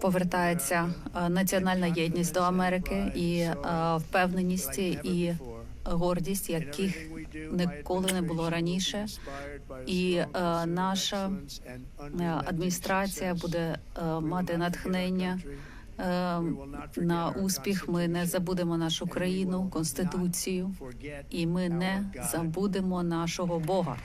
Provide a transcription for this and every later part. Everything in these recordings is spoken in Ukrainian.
повертається е, національна єдність до Америки і е, впевненість і гордість, яких ніколи не було раніше. І е, наша адміністрація буде мати натхнення на успіх. Ми не забудемо нашу країну, конституцію, і ми не забудемо нашого Бога.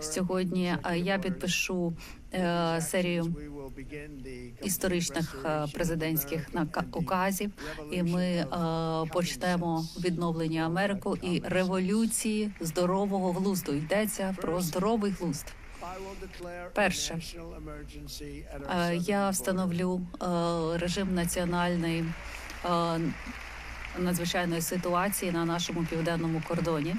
Сьогодні е, я підпишу е, серію історичних е, президентських указів, і ми почнемо відновлення Америки і революції здорового глузду. Йдеться про здоровий глузд. Перше, Я встановлю режим національної надзвичайної ситуації на нашому південному кордоні.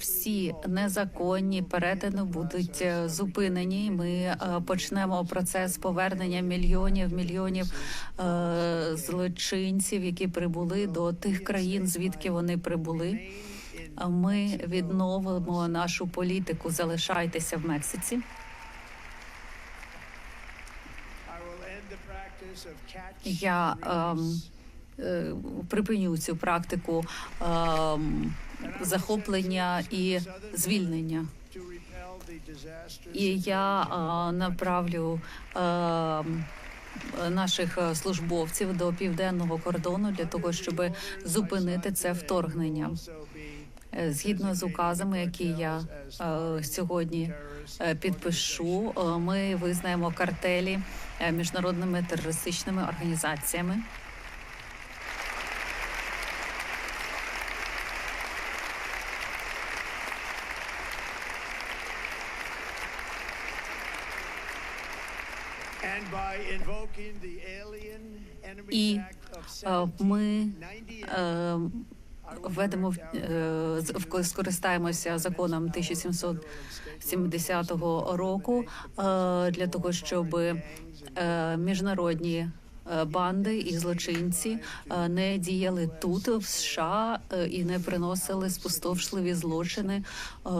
Всі незаконні перетини будуть е, зупинені. Ми е, почнемо процес повернення мільйонів мільйонів е, злочинців, які прибули до тих країн, звідки вони прибули. Ми відновимо нашу політику. Залишайтеся в Мексиці. Я ем, припиню цю практику ем, захоплення і звільнення. І я е, направлю е, наших е, службовців до південного кордону для того, щоб зупинити це вторгнення. Е, Згідно з указами, які я е, сьогодні е, підпишу, е, ми визнаємо картелі е, міжнародними терористичними організаціями. І Е, Ми е, введемо в- е, скористаємося законом 1770 року для того, щоб міжнародні банди і злочинці не діяли тут в США і не приносили спустошливі злочини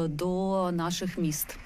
до наших міст.